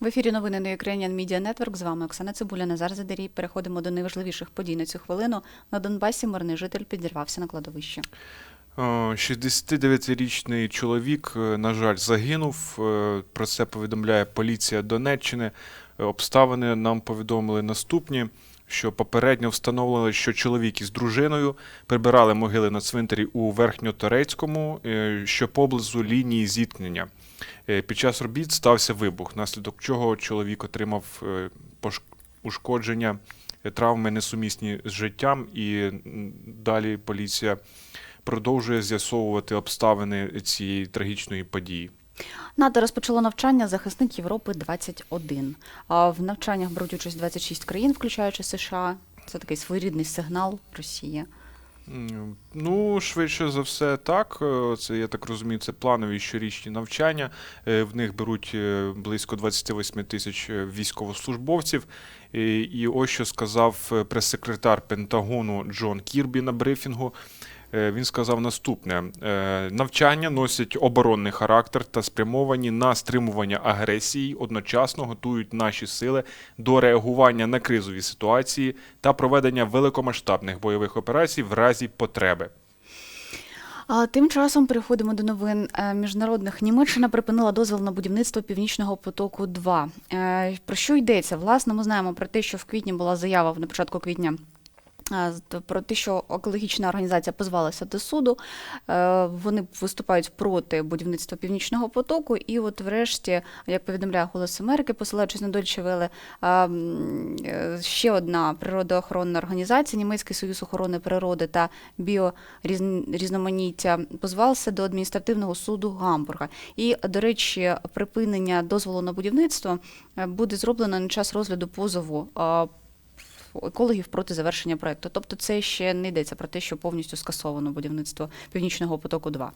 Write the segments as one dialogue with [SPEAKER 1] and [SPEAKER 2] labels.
[SPEAKER 1] В ефірі новини на Ukrainian Media Network. З вами Оксана Цибуля, Назар Задарій. Переходимо до найважливіших подій на цю хвилину. На Донбасі мирний житель підірвався на кладовищі.
[SPEAKER 2] Е, 69-річний чоловік, е, на жаль, загинув. Е, Про це повідомляє поліція Донеччини. Е, Обставини нам повідомили наступні. Що попередньо встановлено, що чоловік із дружиною прибирали могили на цвинтарі у Верхньоторецькому, е, що поблизу лінії зіткнення. Е, Під час робіт стався вибух, внаслідок чого чоловік отримав е, ушкодження, травми несумісні з життям, і далі поліція продовжує з'ясовувати обставини цієї трагічної події.
[SPEAKER 1] НАТО розпочало навчання захисник Європи 21. А в навчаннях беруть участь 26 країн, включаючи США. Це такий своєрідний сигнал Росії.
[SPEAKER 2] Ну, швидше за все, так. Е, Це, я так розумію, це планові щорічні навчання. Е, В них беруть е, близько 28 тисяч військовослужбовців. І, ось що сказав прес-секретар Пентагону Джон Кірбі на брифінгу. Е, Він сказав наступне: Е, навчання носять оборонний характер та спрямовані на стримування агресії, одночасно готують наші сили до реагування на кризові ситуації та проведення великомасштабних бойових операцій в разі потреби.
[SPEAKER 1] А тим часом переходимо до новин е, міжнародних. Німеччина припинила дозвіл на будівництво Північного потоку 2 Е, Про що йдеться? Власне, ми знаємо про те, що в квітні була заява на початку квітня. Про те, що екологічна організація позвалася до суду, Е, вони виступають проти будівництва північного потоку. І, от, врешті, як повідомляє Голос Америки, посилаючись на Дольче Веле, е, ще одна природоохоронна організація, Німецький союз охорони природи та біорізноманіття, позвався до адміністративного суду Гамбурга. І, до речі, припинення дозволу на будівництво е, буде зроблено на час розгляду позову. Екологів проти завершення проекту. Тобто це ще не йдеться про те, що повністю скасовано будівництво Північного потоку 2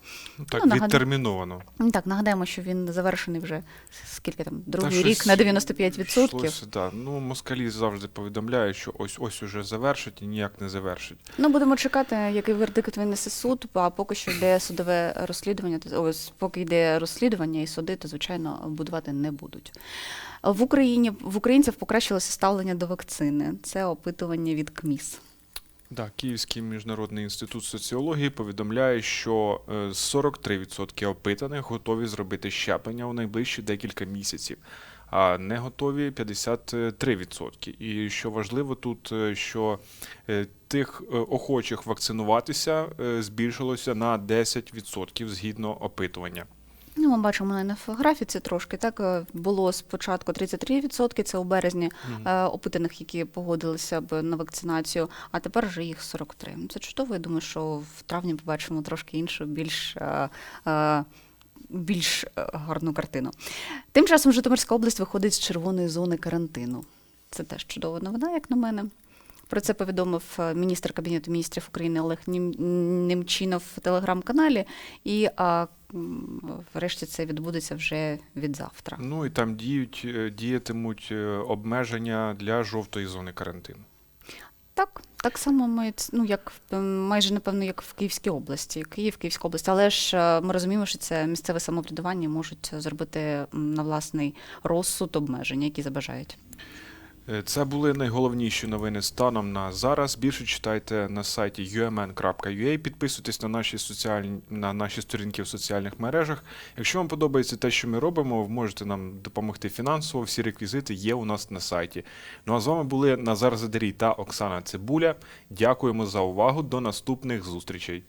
[SPEAKER 2] Так,
[SPEAKER 1] Ну,
[SPEAKER 2] відтерміновано.
[SPEAKER 1] Так, нагадаємо, що він завершений вже скільки там, другий
[SPEAKER 2] щось
[SPEAKER 1] рік на 95%.
[SPEAKER 2] Йшлося, да. Ну, москалі завжди повідомляють, що ось ось уже завершить і ніяк не завершить.
[SPEAKER 1] Ну, будемо чекати, який вердикт винесе суд, а поки що йде судове розслідування, ось, поки йде розслідування і суди, то, звичайно, будувати не будуть. В Україні в українців покращилося ставлення до вакцини. Це опитування від КМІС.
[SPEAKER 2] Да, Київський міжнародний інститут соціології повідомляє, що е, 43% опитаних готові зробити щеплення у найближчі декілька місяців, а не готові 53%. І що важливо тут, е, що е, тих е, охочих вакцинуватися е, збільшилося на 10% згідно опитування.
[SPEAKER 1] Ну, ми бачимо на інфографіці трошки. Так е, було спочатку 33%, це у березні е, опитаних, які погодилися б на вакцинацію, а тепер вже їх 43%. Ну, Це чудово. Я думаю, що в травні побачимо трошки іншу, більш. е, Більш гарну картину. Тим часом Житомирська область виходить з червоної зони карантину. Це теж чудова новина, як на мене. Про це повідомив е, міністр Кабінету міністрів України Олег Немчінов в телеграм-каналі. І а, врешті це відбудеться вже від завтра.
[SPEAKER 2] Ну і там діють, е, діятимуть е, обмеження для жовтої зони карантину.
[SPEAKER 1] Так, так само ми, ну як майже напевно, як в Київській області, Київ, Київська область. Але ж ми розуміємо, що це місцеве самоврядування можуть зробити на власний розсуд обмеження, які забажають.
[SPEAKER 2] Е, Це були найголовніші новини станом на зараз. Більше читайте на сайті umn.ua, підписуйтесь на наші соціальні на наші сторінки в соціальних мережах. Якщо вам подобається те, що ми робимо, ви можете нам допомогти фінансово. Всі реквізити є у нас на сайті. Ну а з вами були Назар Задарій та Оксана Цибуля. Дякуємо за увагу. До наступних зустрічей.